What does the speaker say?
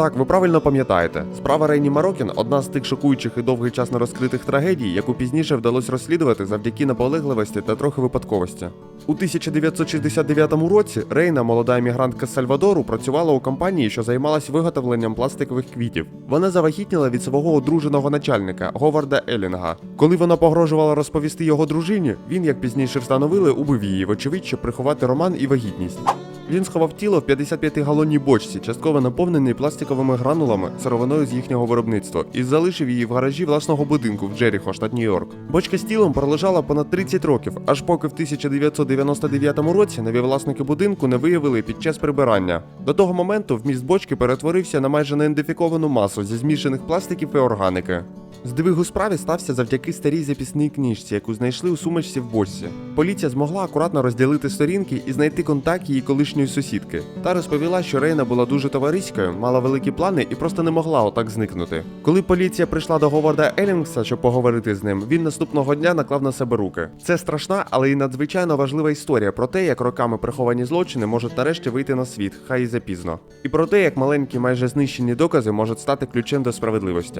Так, ви правильно пам'ятаєте. Справа Рейні Марокін одна з тих шокуючих і довгий час нерозкритих трагедій, яку пізніше вдалося розслідувати завдяки наполегливості та трохи випадковості. У 1969 році Рейна, молода емігрантка з Сальвадору, працювала у компанії, що займалась виготовленням пластикових квітів. Вона завагітніла від свого одруженого начальника Говарда Елінга. Коли вона погрожувала розповісти його дружині, він, як пізніше встановили, убив її, вочевидь, щоб приховати роман і вагітність. Він сховав тіло в 55-галонній бочці, частково наповненій пластиковими гранулами сировиною з їхнього виробництва, і залишив її в гаражі власного будинку в Джеріхо, штат Нью-Йорк. Бочка з тілом пролежала понад 30 років, аж поки в 1999 році нові власники будинку не виявили під час прибирання. До того моменту вміст бочки перетворився на майже неідентифіковану масу зі змішаних пластиків і органіки. Здвиг у справі стався завдяки старій записній книжці, яку знайшли у сумочці в бочці. Поліція змогла акуратно розділити сторінки і знайти контакт її колишньої сусідки. Та розповіла, що Рейна була дуже товариською, мала великі плани і просто не могла отак зникнути. Коли поліція прийшла до Говарда Елінгса, щоб поговорити з ним, він наступного дня наклав на себе руки. Це страшна, але й надзвичайно важлива історія про те, як роками приховані злочини можуть нарешті вийти на світ, хай і запізно. І про те, як маленькі, майже знищені докази можуть стати ключем до справедливості.